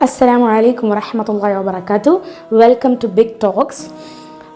അസ്സലാമു അലൈക്കും വറഹമത്തല്ലാ വാബർക്കാത്തു welcome to big talks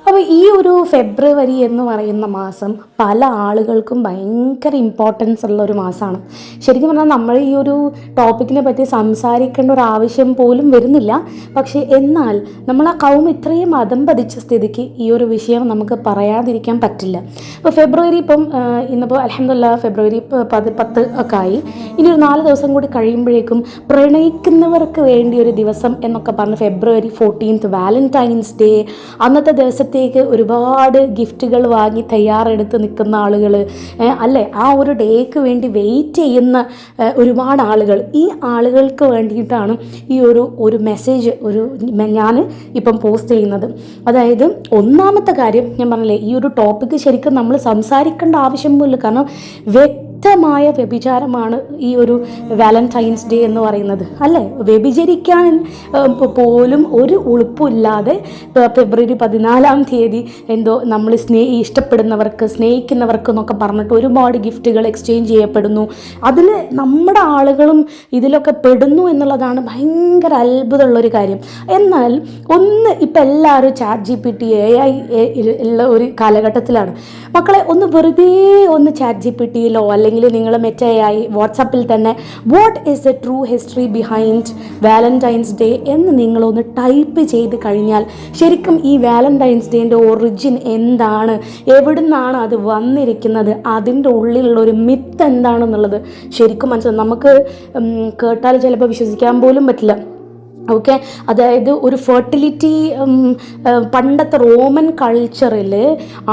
അപ്പോൾ ഈ ഒരു ഫെബ്രുവരി എന്ന് പറയുന്ന മാസം പല ആളുകൾക്കും ഭയങ്കര ഇമ്പോർട്ടൻസ് ഉള്ള ഒരു മാസമാണ് ശരിക്കും പറഞ്ഞാൽ നമ്മൾ ഈ ഒരു ടോപ്പിക്കിനെ പറ്റി സംസാരിക്കേണ്ട ഒരു ആവശ്യം പോലും വരുന്നില്ല. പക്ഷേ എന്നാൽ നമ്മൾ ആ കൗം ഇത്രയും മതം പതിച്ച സ്ഥിതിക്ക് ഈ ഒരു വിഷയം നമുക്ക് പറയാതിരിക്കാൻ പറ്റില്ല. അപ്പോൾ ഫെബ്രുവരി ഇപ്പം ഇന്നിപ്പോൾ അലഹമില്ല ഫെബ്രുവരി പത്ത് പത് പത്ത് ഒക്കെ ആയി. ഇനി ഒരു നാല് ദിവസം കൂടി കഴിയുമ്പോഴേക്കും പ്രണയിക്കുന്നവർക്ക് വേണ്ടി ഒരു ദിവസം എന്നൊക്കെ പറഞ്ഞ് ഫെബ്രുവരി ഫോർട്ടീൻത്ത് വാലന്റൈൻസ് ഡേ അന്നത്തെ ദിവസത്തേക്ക് ഒരുപാട് ഗിഫ്റ്റുകൾ വാങ്ങി തയ്യാറെടുത്ത് നിൽക്കുന്ന ആളുകൾ അല്ലേ? ആ ഒരു ഡേക്ക് വേണ്ടി വെയിറ്റ് ചെയ്യുന്ന ഒരുപാട് ആളുകൾ. ഈ ആളുകൾക്ക് വേണ്ടിയിട്ടാണ് ഈ ഒരു ഒരു മെസ്സേജ് ഒരു ഞാൻ ഇപ്പം പോസ്റ്റ് ചെയ്യുന്നത്. അതായത് ഒന്നാമത്തെ കാര്യം ഞാൻ പറഞ്ഞില്ലേ ഈ ഒരു ടോപ്പിക്ക് ശരിക്കും നമ്മൾ സംസാരിക്കേണ്ട ആവശ്യമില്ല കാരണം വ്യക്തമായ വ്യഭിചാരമാണ് ഈ ഒരു വാലന്റൈൻസ് ഡേ എന്ന് പറയുന്നത്. അല്ലേ? വ്യഭിചരിക്കാൻ പോലും ഒരു ഉളുപ്പില്ലാതെ ഫെബ്രുവരി പതിനാലാം തീയതി എന്തോ നമ്മൾ സ്നേ ഇഷ്ടപ്പെടുന്നവർക്ക് സ്നേഹിക്കുന്നവർക്ക് എന്നൊക്കെ പറഞ്ഞിട്ട് ഒരുപാട് ഗിഫ്റ്റുകൾ എക്സ്ചേഞ്ച് ചെയ്യപ്പെടുന്നു. അതിൽ നമ്മുടെ ആളുകളും ഇതിലൊക്കെ പെടുന്നു എന്നുള്ളതാണ് ഭയങ്കര അത്ഭുതമുള്ളൊരു കാര്യം. എന്നാൽ ഒന്ന് ഇപ്പം എല്ലാവരും chat G P T A I ഉള്ള ഒരു കാലഘട്ടത്തിലാണ്. മക്കളെ ഒന്ന് വെറുതെ ഒന്ന് ചാറ്റ് ജി പി ടിയിലോ അല്ലെങ്കിൽ നിങ്ങൾ മെറ്റയായി വാട്സപ്പിൽ തന്നെ what is the true history behind Valentine's day എന്ന് നിങ്ങളൊന്ന് ടൈപ്പ് ചെയ്ത് കഴിഞ്ഞാൽ ശരിക്കും ഈ വാലന്റൈൻസ് ഡേന്റെ ഒറിജിൻ എന്താണ്? എവിടുന്നാണ് അത് വന്നിരിക്കുന്നത്? അതിന്റെ ഉള്ളിലുള്ള ഒരു മിത്ത് എന്താണെന്നുള്ളത് ശരിക്കും മനസ്സിലാവും നമുക്ക് കേട്ടാൽ ചിലപ്പോൾ വിശ്വസിക്കാൻ പോലും പറ്റില്ല. ഓക്കെ അതായത് ഒരു ഫെർട്ടിലിറ്റി പണ്ടത്തെ റോമൻ കൾച്ചറിൽ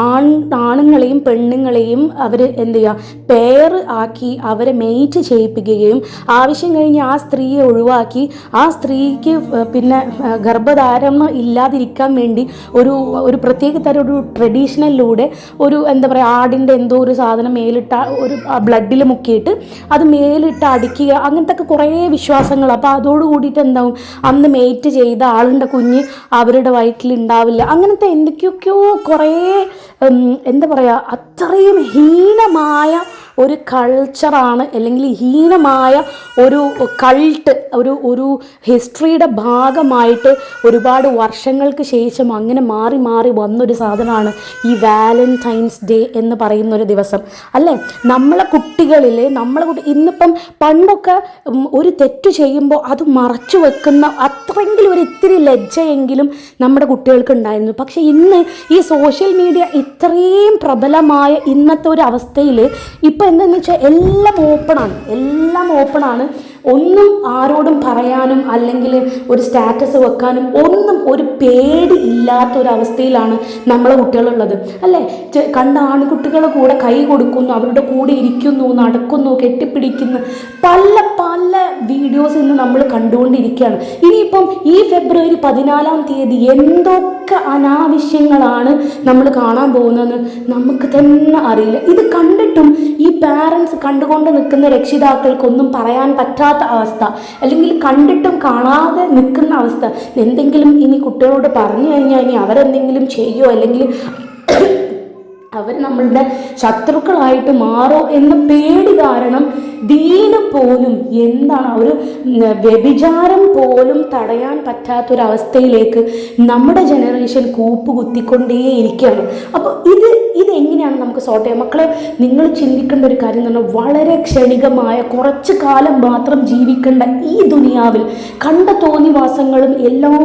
ആൺ ആണുങ്ങളെയും പെണ്ണുങ്ങളെയും അവർ എന്ത് ചെയ്യുക പെയർ ആക്കി അവരെ മെയ്റ്റ് ചെയ്യിപ്പിക്കുകയും ആവശ്യം കഴിഞ്ഞ് ആ സ്ത്രീയെ ഒഴിവാക്കി ആ സ്ത്രീക്ക് പിന്നെ ഗർഭധാരണം ഇല്ലാതിരിക്കാൻ വേണ്ടി ഒരു ഒരു പ്രത്യേക തരം ഒരു ട്രഡീഷണലിലൂടെ ഒരു എന്താ പറയുക ആടിന്റെ എന്തോ ഒരു സാധനം മേലിട്ട ഒരു ബ്ലഡിൽ മുക്കിയിട്ട് അത് മേലിട്ട് അടിക്കുക അങ്ങനത്തെ ഒക്കെ കുറേ വിശ്വാസങ്ങൾ അപ്പോൾ അതോട് കൂടിയിട്ട് എന്താവും? അന്ന് മേറ്റ് ചെയ്ത ആളുടെ കുഞ്ഞ് അവരുടെ വയറ്റിൽ ഉണ്ടാവില്ല അങ്ങനത്തെ എന്തൊക്കെയൊക്കെയോ കുറേ എന്താ പറയുക അത്രയും ഹീനമായ ഒരു കൾച്ചറാണ് അല്ലെങ്കിൽ ഹീനമായ ഒരു കൾട്ട് ഒരു ഒരു ഹിസ്റ്ററിയുടെ ഭാഗമായിട്ട് ഒരുപാട് വർഷങ്ങൾക്ക് ശേഷം അങ്ങനെ മാറി മാറി വന്നൊരു സാധനമാണ് ഈ വാലന്റൈൻസ് ഡേ എന്ന് പറയുന്ന ഒരു ദിവസം. അല്ലേ? നമ്മളെ കുട്ടികളിൽ നമ്മളെ കുട്ടി ഇന്നിപ്പം പണ്ടൊക്കെ ഒരു തെറ്റ് ചെയ്യുമ്പോൾ അത് മറച്ചു വെക്കുന്ന അത്രയെങ്കിലും ഒരു ഇത്തിരി ലജ്ജയെങ്കിലും നമ്മുടെ കുട്ടികൾക്ക് ഉണ്ടായിരുന്നു. പക്ഷേ ഇന്ന് ഈ സോഷ്യൽ മീഡിയ ഇത്രയും പ്രബലമായ ഇന്നത്തെ ഒരു അവസ്ഥയിൽ ഇപ്പം എന്താണെന്ന് വെച്ചാൽ എല്ലാം ഓപ്പണാണ് എല്ലാം ഓപ്പണാണ് ഒന്നും ആരോടും പറയാനും അല്ലെങ്കിൽ ഒരു സ്റ്റാറ്റസ് വെക്കാനും ഒന്നും ഒരു പേടി ഇല്ലാത്ത ഒരു അവസ്ഥയിലാണ് നമ്മളെ കുട്ടികളുള്ളത്. അല്ലേ? കണ്ട ആൺകുട്ടികളുടെ കൂടെ കൈ കൊടുക്കുന്നു അവരുടെ കൂടെ ഇരിക്കുന്നു നടക്കുന്നു കെട്ടിപ്പിടിക്കുന്നു. പല പല വീഡിയോസ് ഇന്ന് നമ്മൾ കണ്ടുകൊണ്ടിരിക്കുകയാണ്. ഇനിയിപ്പം ഈ ഫെബ്രുവരി പതിനാലാം തീയതി എന്തൊക്കെ അനാവശ്യങ്ങളാണ് നമ്മൾ കാണാൻ പോകുന്നതെന്ന് നമുക്ക് തന്നെ അറിയില്ല. ഇത് കണ്ടിട്ടും ഈ പാരൻസ് കണ്ടുകൊണ്ട് നിൽക്കുന്ന രക്ഷിതാക്കൾക്കൊന്നും പറയാൻ പറ്റാത്ത അവസ്ഥ. അല്ലെങ്കിൽ കണ്ടിട്ടും കാണാതെ നിൽക്കുന്ന അവസ്ഥ. എന്തെങ്കിലും ഇനി കുട്ടികളോട് പറഞ്ഞു കഴിഞ്ഞാൽ ഇനി അവരെന്തെങ്കിലും ചെയ്യോ അല്ലെങ്കിൽ അവർ നമ്മളുടെ ശത്രുക്കളായിട്ട് മാറോ എന്ന പേടി കാരണം ദീന പോലും എന്താണ് ഒരു വ്യഭിചാരം പോലും തടയാൻ പറ്റാത്തൊരവസ്ഥയിലേക്ക് നമ്മുടെ ജനറേഷൻ കൂപ്പ് കുത്തിക്കൊണ്ടേയിരിക്കുകയാണ് അപ്പോൾ ഇത് ഇതെങ്ങനെയാണ് നമുക്ക് സോർട്ട് ചെയ്യാം? മക്കളെ നിങ്ങൾ ചിന്തിക്കേണ്ട ഒരു കാര്യം എന്ന് പറഞ്ഞാൽ വളരെ ക്ഷണികമായ കുറച്ച് കാലം മാത്രം ജീവിക്കേണ്ട ഈ ദുനിയാവിൽ കണ്ട തോന്നിവാസങ്ങളും എല്ലാം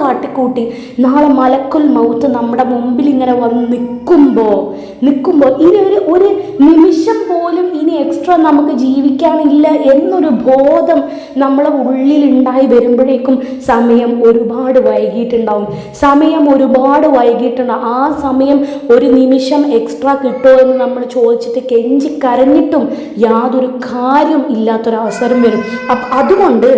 കാട്ടിക്കൂട്ടി നാളെ മലക്കുൽ മൗത്ത് നമ്മുടെ മുമ്പിൽ ഇങ്ങനെ വന്ന് നിൽക്കുമ്പോൾ നിൽക്കുമ്പോൾ ഇനി ഒരു ഒരു നിമിഷം പോലും ഇനി എക്സ്ട്രാ നമുക്ക് ജീവിക്കാനില്ല എന്നൊരു ബോധം നമ്മളെ ഉള്ളിൽ ഉണ്ടായി വരുമ്പോഴേക്കും സമയം ഒരുപാട് വൈകിട്ടുണ്ടാവും സമയം ഒരുപാട് വൈകിട്ടുണ്ടാവും ആ സമയം ഒരു നിമിഷം എക്സ്ട്രാ കിട്ടുമോ എന്ന് നമ്മൾ ചോദിച്ചിട്ട് കെഞ്ചി കരഞ്ഞിട്ടും യാതൊരു കാര്യം ഇല്ലാത്തൊരവസരം വരും. അപ്പം അതുകൊണ്ട്